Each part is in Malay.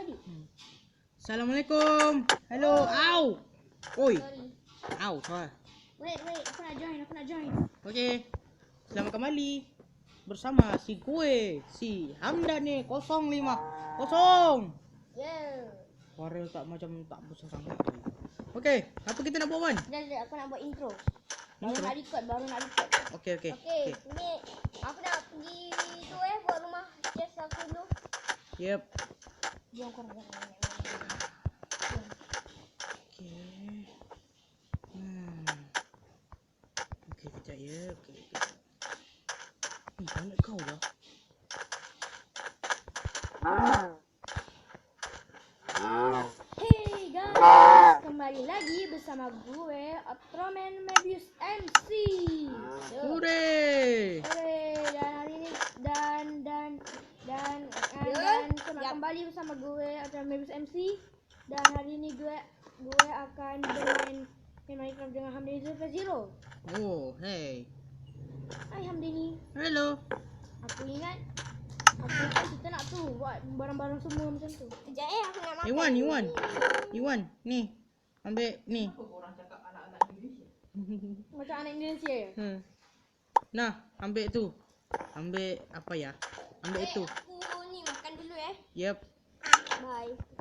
tadi. Assalamualaikum. Hello. Au. Oi. Sorry. Au. Salah. Wait, wait. Aku nak join. Aku nak join. Okey. Selamat kembali bersama si gue, si Hamdan ni 05. Kosong. Yeah. Suara tak macam tak besar sangat. Okey, apa kita nak buat Wan? Sekejap, sekejap. Aku nak buat intro. Baru nak record. Baru nak record. Okey, okey. Okay. Ni aku nak pergi tu eh buat rumah Jess aku dulu. Yep. Jom jangan banyak. Okey. Hmm. Okey, kejap ya. Okey, kejap. Ni banyak kau dah. Hey guys, kembali lagi bersama gue Ultraman Mebius MC. Yo. Hooray! Hooray, dan hari ini dan dan dan dan, dan selamat kembali bersama gue Ultraman Mebius MC dan hari ini gue gue akan bermain main Minecraft dengan Hamdani Zulfa Zero. Oh, hey. Hai Hamdani, Hello. aku ingat aku ingat kita nak tu buat barang-barang semua macam tu. Sekejap eh aku nak Iwan, Iwan. Iwan, ni. Ambil ni. Macam anak Indonesia ya? Hmm. Nah, ambil tu. Ambil apa ya? Ambil itu. Aku ni makan dulu eh. Yep. Bye.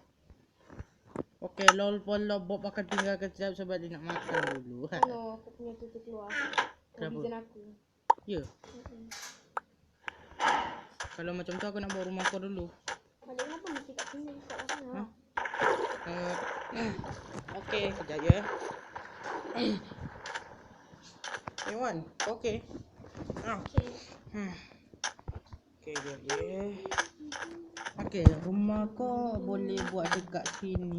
Okey, lol polo Bob akan tinggal kejap sebab dia nak makan dulu. Ha. No, aku punya tu keluar. Kenapa? Horizon aku. Ya. Kalau macam tu aku nak bawa rumah kau dulu. Balik kenapa mesti kat sini kat sana? Ha? Uh, okey, kejap ya. Iwan, okey. Ah. Okay. Hmm. Okey, kejap ya. Okey, rumah kau boleh buat dekat sini.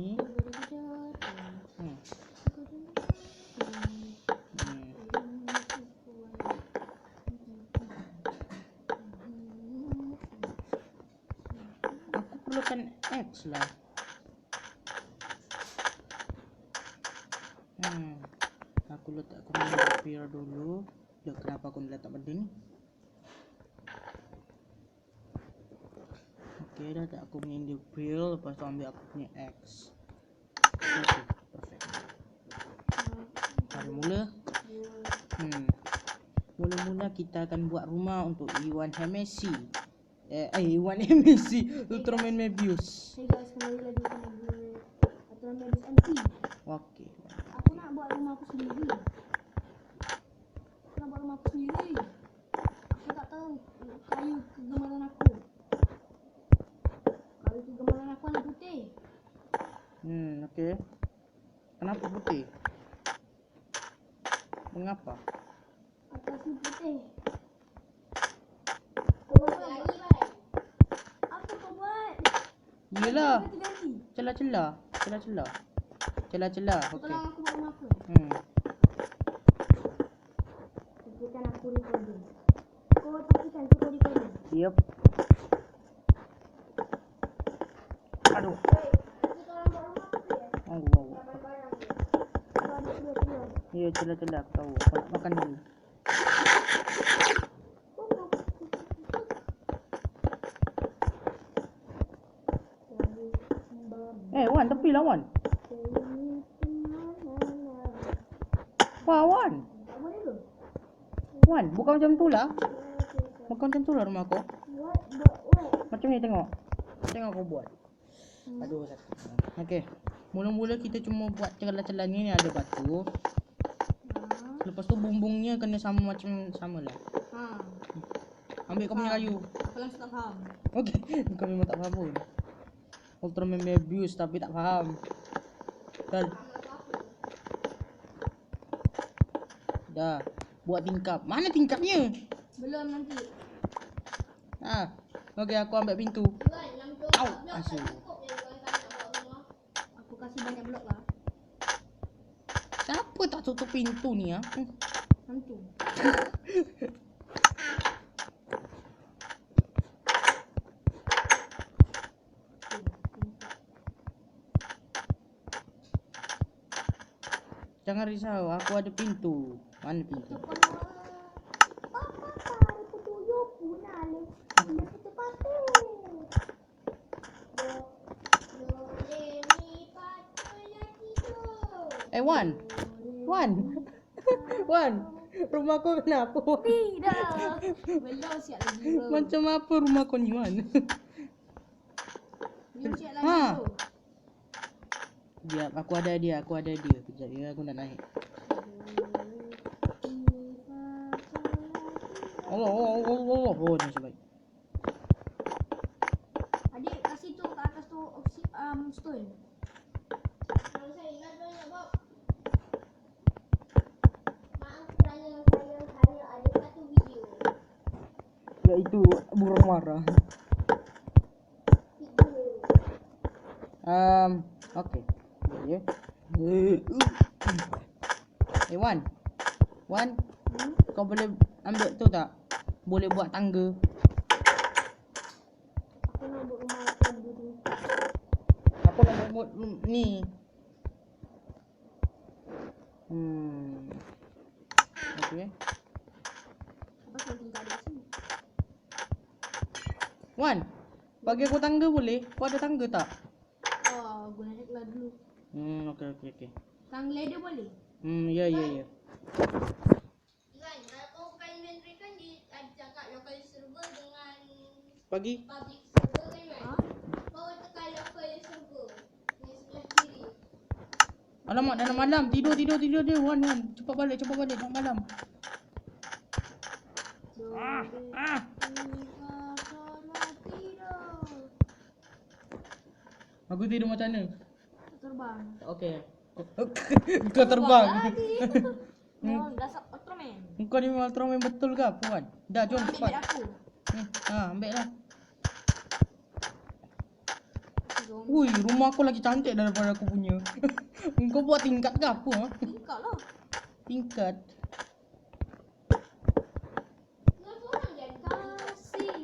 Perlukan X lah. Hmm. Aku letak aku appear dulu. Look, kenapa aku letak benda ni? Okay, dah tak aku punya appear. Lepas tu ambil aku punya X. Okay, perfect. Mari mula. Hmm. Mula-mula kita akan buat rumah untuk Iwan Hemesi. Eh, eh Iwan Hemesi. Ultraman Mebius. Hey guys, kembali lagi sama gue Aturan Medis MC. Okey. Aku nak buat rumah aku sendiri. Aku nak buat rumah aku sendiri. Aku tak tahu kayu kegemaran aku. Kayu kegemaran aku warna putih. Hmm, okey. Kenapa putih? Mengapa? Atasnya putih. Kau buat lagi, Bai. Apa kau buat? Yelah. Celah-celah. Celah-celah. Celah-celah. Okey. tolong aku buat rumah aku. Hmm. Pastikan aku recording. Kau pastikan aku recording. Yep. Aduh. Ya. Oh, wow. Telur-telur. Ya, celah-celah aku tahu. Aku nak makan dulu. Eh, Wan, tepi lah Wan. Wah, Wan. Wan, bukan macam tu lah. Bukan macam tu lah rumah kau. Macam ni tengok. Tengok aku buat. Aduh, sakit. Okey. Mula-mula kita cuma buat celah-celah ni, ni ada batu. Lepas tu bumbungnya kena sama macam sama lah. Ha, Ambil kau punya kayu. aku langsung tak faham. Okey, kau memang tak faham pun. Ultraman Mebius tapi tak faham. Dah. Dah. Buat tingkap. Mana tingkapnya? Belum nanti. Ha. Okey, aku ambil pintu. Au, asyik. Aku kasih banyak blok lah. Siapa tak tutup pintu ni ah? Hmm. Hantu. Jangan risau, aku ada pintu. Mana pintu? Eh, Wan. Wan. Wan. Rumah kau kenapa? Tidak. Belum siap lagi. Macam apa rumah kau ni, Wan? Belum siap lagi. Ha. Dia, aku ada dia, aku ada dia. Kejap ya, aku nak naik. Allah, Allah, Allah, Allah. Oh, nasib baik. Adik kasih tu kat atas tu oksi, um, stone. Kalau saya ingat hanya ada satu video. Iaitu burung marah. Um, okay. Ya. Eh, Wan. Wan, kau boleh ambil tu tak? Boleh buat tangga. Aku nak buat rumah aku dulu. Aku nak buat rum- ni. Hmm. Sini? Wan, bagi aku tangga boleh? Kau ada tangga tak? Oh, guna ceklah dulu. Hmm, okey okey okey. Tang ladder boleh? Hmm, ya ya ya. Iwan, kalau kau kan dia ada cakap local server dengan Bagi. public server kan? Ha? Kau tekan local server yang sebelah kiri. Alamak, dah nak malam. Tidur tidur tidur dia. Wan Wan, cepat balik cepat balik nak malam. Ah, ah. Aku tidur macam mana? Terbang. Okey. Kau terbang. Dasar Ultraman. Kau ni memang Ultraman betul ke apa Wan? Dah jom Ambil cepat. aku. Hmm, ha, ambil lah. Ui, rumah aku lagi cantik daripada aku punya. Kau buat tingkat ke apa? Ha? Tingkat lah. Tingkat. Kau seorang jadi Kasih.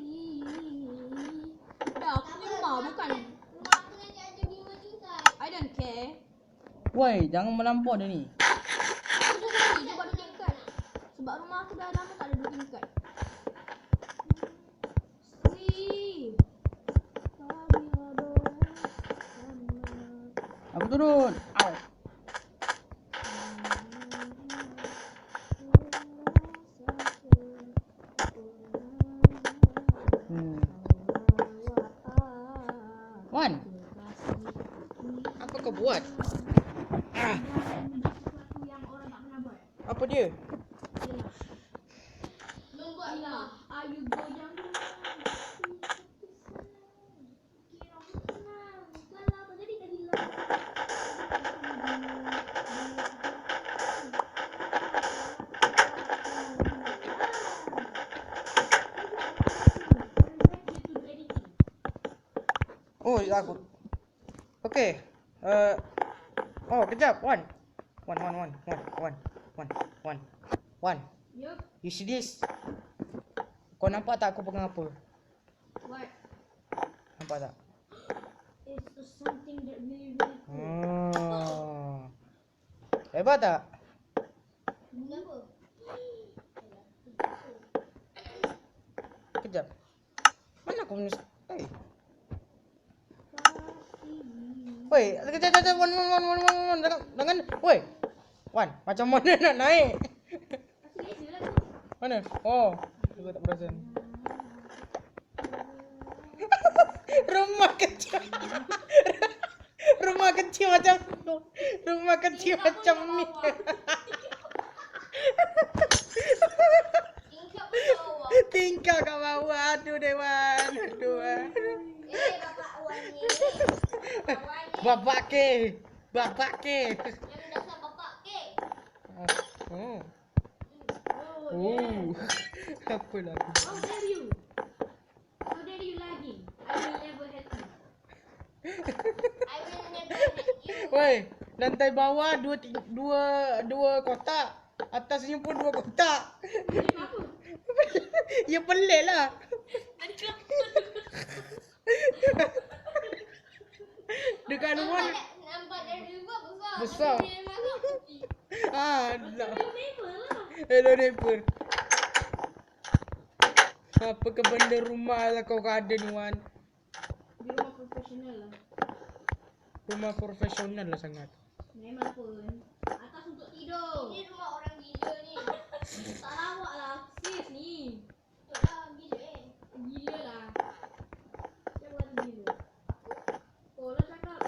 Dah, aku punya rumah bukan. Rumah aku nanti ada lima tingkat. I don't care. Woi, jangan melampau dia ni. Aku dah tadi dia buat dua tingkat. Sebab rumah aku dah lama tak ada dua tingkat. Aku turun. Au. Hmm. Wan, apa kau buat? Ah, apa dia? Membuat rumah. Ayu goyang Kira aku senang. Kalau apa jadi tadi lah. Oh, ya aku. Okey. Uh, oh, kejap. Wan. Wan, wan, wan, wan, wan, wan, wan, wan. Yup. You see this? Kau nampak tak aku pegang apa? What? Nampak tak? Hebat tak? Kejap. Mana aku punya... Hey. Woi, kejap, kejap, wan, wan, wan, wan, wan, wan, jangan, jangan, woi. Wan, macam mana nak naik? Mana? Oh, aku tak perasan. Rumah kecil. Rumah kecil macam Rumah kecil macam ni. Tingkah kat bawah. Aduh Dewan. Aduh. eh. Eh, bapak Wan ni. Bapak ke. Bapak ke. Yang dasar bapak ke. Oh. Oh, Oh. Apa aku? How dare you? How dare you lagi? I will never help you. I will never let you. Woi, lantai bawah dua dua dua kotak. Atasnya pun dua kotak. Jadi apa? ya pelik lah. Dekat rumah Nampak? Nampak dari luar besar. Besar. Ah, lah. lah. Hello neighbor. Apa ke benda rumah lah kau ada ni Wan? Di rumah profesional lah. Rumah profesional lah sangat. Memang pun. tidur. Ini rumah orang gila ni. Tak lawak lah sis ni. Betul lah, gila eh. Gila lah. Siapa kata gila? Oh, lo cakap.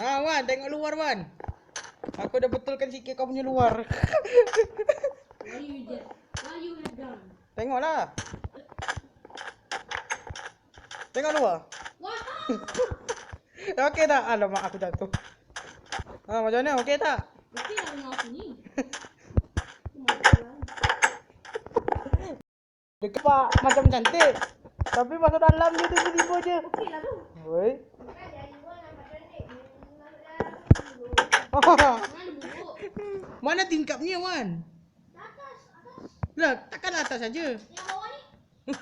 Ha Wan, tengok luar Wan. Aku dah betulkan sikit kau punya luar. What you did? What you have done? Tengoklah. Tengok luar. What? Okey tak? Alamak aku jatuh. Ha macam mana? Okey tak? Okey lah dengan aku ni. Aku makan lah. Dekat pak macam cantik. Tapi masuk dalam je tiba-tiba je. Okey lah tu. Mana tingkapnya Wan? Atas, atas. Lah, takkan atas saja. Yang bawah ni.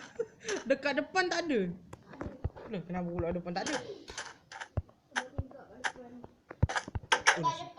Dekat depan tak ada. Lah, kenapa pula depan tak ada? Sebab tingkap kat depan. Kat depan